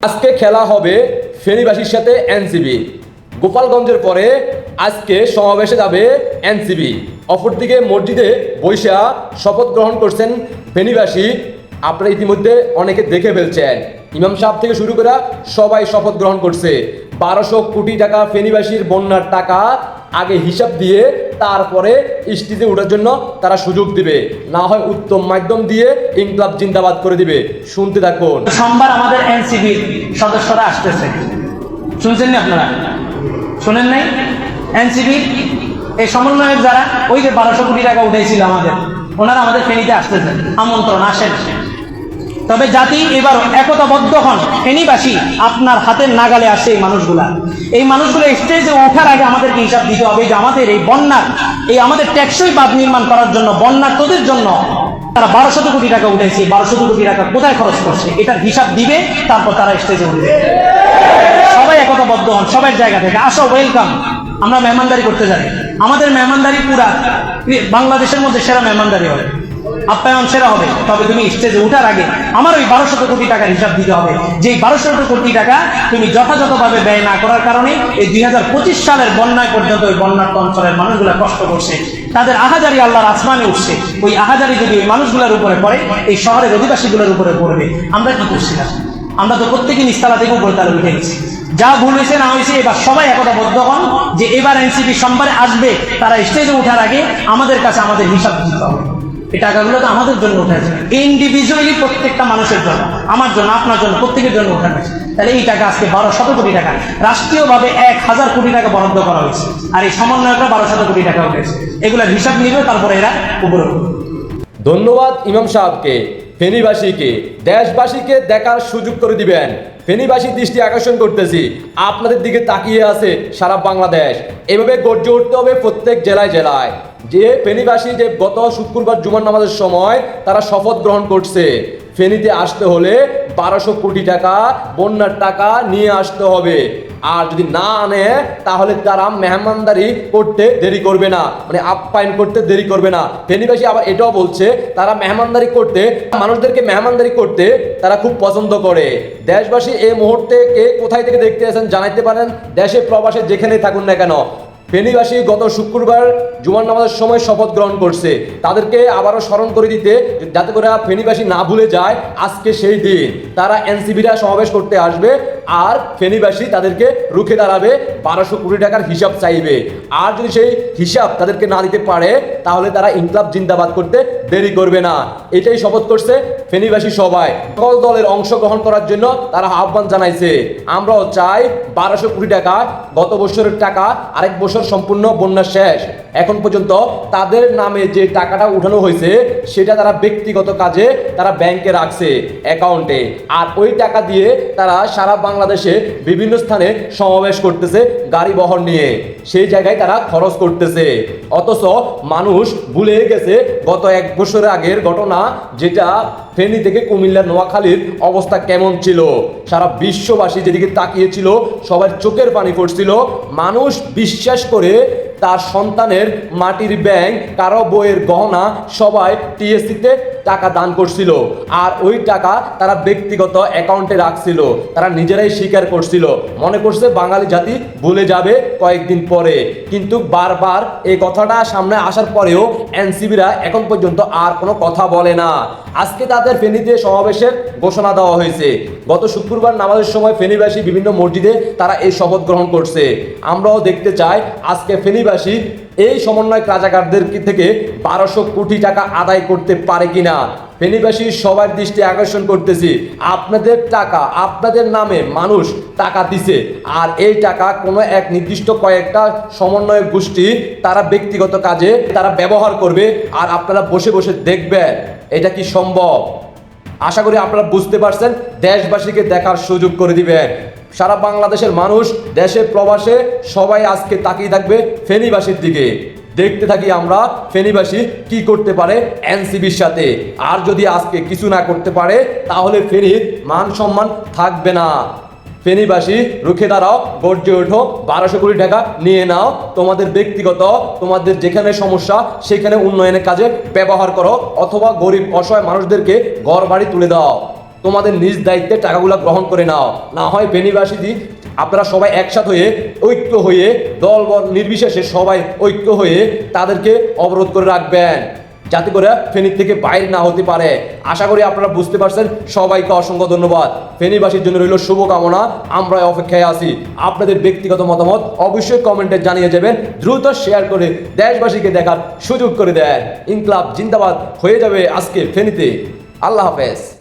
আজকে খেলা হবে ফেনীবাসীর সাথে এনসিবি। গোপালগঞ্জের পরে আজকে সমাবেশে যাবে এনসিবি। অপরদিকে মসজিদে বৈশা শপথ গ্রহণ করছেন ফেনীবাসী। আপনারা ইতিমধ্যে অনেকে দেখে ফেলছেন। ইমাম সাহেব থেকে শুরু করে সবাই শপথ গ্রহণ করছে। বারোশো কোটি টাকা ফেনীবাসীর বন্যার টাকা আগে হিসাব দিয়ে তারপরে স্টেজে ওঠার জন্য তারা সুযোগ দিবে। না হয় উত্তম মাধ্যম দিয়ে ইনকলাব জিন্দাবাদ করে দিবে। শুনতে থাকুন। সোমবার আমাদের এনসিবির সদস্যরা আসতেছে। শুনছেন না আপনারা? শুনেন নাই? এনসিবির এই সমন্বয়ক যারা, ওই যে বারোশো কোটি টাকা উঠেছিল আমাদের, ওনারা আমাদের ফেনীতে আসতেছেন আমন্ত্রণ, আসেন। তবে জাতি এবার একতাবদ্ধ হন। ফেনীবাসী আপনার হাতের নাগালে আসে এই মানুষগুলা। এই মানুষগুলো স্টেজে ওঠার আগে আমাদেরকে হিসাব দিতে হবে যে আমাদের এই বন্যার, এই আমাদের টেকসই বাঁধ নির্মাণ করার জন্য, বন্যার তোদের জন্য তারা বারোশত কোটি টাকা উঠেছে বারোশত কোটি টাকা কোথায় খরচ করছে? এটার হিসাব দিবে, তারপর তারা স্টেজে উঠবে। সবাই একতাবদ্ধ হন, সবার জায়গা থেকে। আসো ওয়েলকাম আমরা মেহমানদারি করতে যাই। আমাদের মেহমানদারি পুরা, বাংলাদেশের মধ্যে সেরা মেহমানদারি হবে। আপ্যায়ন সেরা হবে। তবে তুমি স্টেজে উঠার আগে আমার ওই বারোশত কোটি টাকার হিসাব দিতে হবে। যে এই বারোশত কোটি টাকা তুমি যথাযথভাবে ব্যয় না করার কারণে এই দুই সালের বন্যায় পর্যন্ত ওই বন্যার্ত অঞ্চলের মানুষগুলা কষ্ট করছে। তাদের আহাজারি আল্লাহর আসমানে উঠছে। ওই আহাজারি যদি ওই মানুষগুলোর উপরে পড়ে, এই শহরের অধিবাসীগুলোর উপরে পড়বে। আমরা কি করছিলাম? আমরা তো প্রত্যেকে নিস্তালা থেকে উপরে তারা উঠে গেছি। যা ভুল হয়েছে না হয়েছে, এবার সবাই একতাবদ্ধ হন যে এবার এনসিপি সোমবারে আসবে। তারা স্টেজে ওঠার আগে আমাদের কাছে আমাদের হিসাব দিতে হবে। এই টাকাগুলো তো আমাদের জন্য উঠেছে ইন্ডিভিজুয়ালি প্রত্যেকটা মানুষের জন্য, আমার জন্য, আপনার জন্য, প্রত্যেকের জন্য উঠে হয়েছে তাহলে এই টাকা আজকে বারো শত কোটি টাকা। রাষ্ট্রীয়ভাবে এক হাজার কোটি টাকা বরাদ্দ করা হয়েছে। আর এই সমন্বয়করা বারো শত কোটি টাকা উঠেছে এগুলোর হিসাব নিবে, তারপরে এরা উপরে ধন্যবাদ ইমাম সাহেবকে। ফেনীবাসীকে, দেশবাসীকে দেখার সুযোগ করে দিবেন। ফেনীবাসীর দৃষ্টি আকর্ষণ করতেছি। আপনাদের দিকে তাকিয়ে আছে সারা বাংলাদেশ। এভাবে গর্জে উঠতে হবে প্রত্যেক জেলায় জেলায়। যে ফেনীবাসী যে গত শুক্রবার জুমার নামাজের সময় তারা শপথ গ্রহণ করছে, ফেনীতে আসতে হলে বারোশো কোটি টাকা বন্যার টাকা নিয়ে আসতে হবে। আর যদি না আনে, তাহলে তারা মেহমানদারি করতে দেরি করবে না মানে আপ্যায়ন করতে দেরি করবে না। ফেনীবাসী আবার এটাও বলছে, তারা মেহমানদারি করতে, মানুষদেরকে মেহমানদারি করতে তারা খুব পছন্দ করে। দেশবাসী এই মুহূর্তে কে কোথায় থেকে দেখতে আসেন জানাইতে পারেন? দেশে প্রবাসে যেখানেই থাকুন না কেন ফেনীবাসী গত শুক্রবার জুমার নামাজের সময় শপথ গ্রহণ করছে। তাদেরকে আবারও স্মরণ করে দিতে যাতে করে ফেনীবাসী না ভুলে যায় আজকে সেই দিন। তারা এনসিবিরা সমাবেশ করতে আসবে। আর ফেনীবাসী তাদেরকে রুখে দাঁড়াবে, বারোশো কোটি টাকার হিসাব চাইবে। আর যদি সেই হিসাব তাদেরকে না দিতে পারে, তাহলে তারা ইনকলাব জিন্দাবাদ করতে দেরি করবে না। এটাই শপথ করছে ফেনীবাসী সবাই। সকল দলের অংশগ্রহণ করার জন্য তারা আহ্বান জানাইছে। আমরাও চাই বারোশো কোটি টাকা, গত বছরের টাকা, আরেক বছর সম্পূর্ণ বন্যা শেষ। এখন পর্যন্ত তাদের নামে যে টাকাটা উঠানো হয়েছে, সেটা তারা ব্যক্তিগত কাজে তারা ব্যাংকে রাখছে অ্যাকাউন্টে। আর ওই টাকা দিয়ে তারা সারা বাংলাদেশে বিভিন্ন স্থানে সমাবেশ করতেছে গাড়ি বহন নিয়ে। সেই জায়গায় তারা খরচ করতেছে। অথচ মানুষ ভুলে গেছে গত এক বছর আগের ঘটনা, যেটা ফেনী থেকে কুমিল্লার নোয়াখালীর অবস্থা কেমন ছিল। সারা বিশ্ববাসী যেদিকে তাকিয়েছিল, সবার চোখের পানি পড়ছিল। মানুষ বিশ্বাস করে তার সন্তানের মাটির ব্যাংক, কারও বইয়ের গহনা, সবাই টিএসসিতে টাকা দান করছিল। আর ওই টাকা তারা ব্যক্তিগত অ্যাকাউন্টে রাখছিল। তারা নিজেরাই স্বীকার করছিল। মনে করছে বাঙালি জাতি ভুলে যাবে কয়েকদিন পরে। কিন্তু বারবার এই কথাটা সামনে আসার পরেও এনসিবিরা এখন পর্যন্ত আর কোনো কথা বলে না। আজকে তাদের ফেনীতে সমাবেশের ঘোষণা দেওয়া হয়েছে। গত শুক্রবার নামাজের সময় ফেনীবাসী বিভিন্ন মসজিদে তারা এই শপথ গ্রহণ করছে। আমরাও দেখতে চাই আজকে ফেনীবাসী এই সমন্বয় রাজাকারদের থেকে বারোশো কোটি টাকা আদায় করতে পারে কিনা। ফেনীবাসী সবার দৃষ্টি আকর্ষণ করতেছি। আপনাদের টাকা, আপনাদের নামে মানুষ টাকা দিছে। আর এই টাকা কোনো এক নির্দিষ্ট কয়েকটা সমন্বয় গোষ্ঠী তারা ব্যক্তিগত কাজে তারা ব্যবহার করবে আর আপনারা বসে বসে দেখবেন। এটা কি সম্ভব? আশা করি আপনারা বুঝতে পারছেন। দেশবাসীকে দেখার সুযোগ করে দিবেন। সারা বাংলাদেশের মানুষ দেশে প্রবাসে সবাই আজকে তাকিয়ে থাকবে ফেনীবাসীর দিকে। দেখতে থাকি আমরা ফেনীবাসী কি করতে পারে এনসিবির সাথে। আর যদি আজকে কিছু না করতে পারে, তাহলে ফেনীর মান সম্মান থাকবে না। ফেনীবাসী, রুখে দাঁড়াও, গর্জে ওঠো, বারোশো কোটি টাকা নিয়ে নাও। তোমাদের ব্যক্তিগত, তোমাদের যেখানে সমস্যা, সেখানে উন্নয়নের কাজে ব্যবহার করো। অথবা গরিব, অসহায় মানুষদেরকে ঘর বাড়ি তুলে দাও। তোমাদের নিজ দায়িত্বে টাকাগুলো গ্রহণ করে নাও। না হয় ফেনীবাসী আপনারা সবাই একসাথ হয়ে, ঐক্য হয়ে দল নির্বিশেষে সবাই ঐক্য হয়ে তাদেরকে অবরোধ করে রাখবেন। যাতে করে ফেনী থেকে বাইরে না হতে পারে। আশা করি আপনারা বুঝতে পারছেন। সবাইকে অসংখ্য ধন্যবাদ। ফেনীবাসীর জন্য রইল শুভকামনা। আমরা অপেক্ষায় আছি। আপনাদের ব্যক্তিগত মতামত অবশ্যই কমেন্টে জানিয়ে যাবেন। দ্রুত শেয়ার করে দেশবাসীকে দেখার সুযোগ করে দেন। ইনকলাব জিন্দাবাদ হয়ে যাবে আজকে ফেনীতে। আল্লাহ হাফেজ।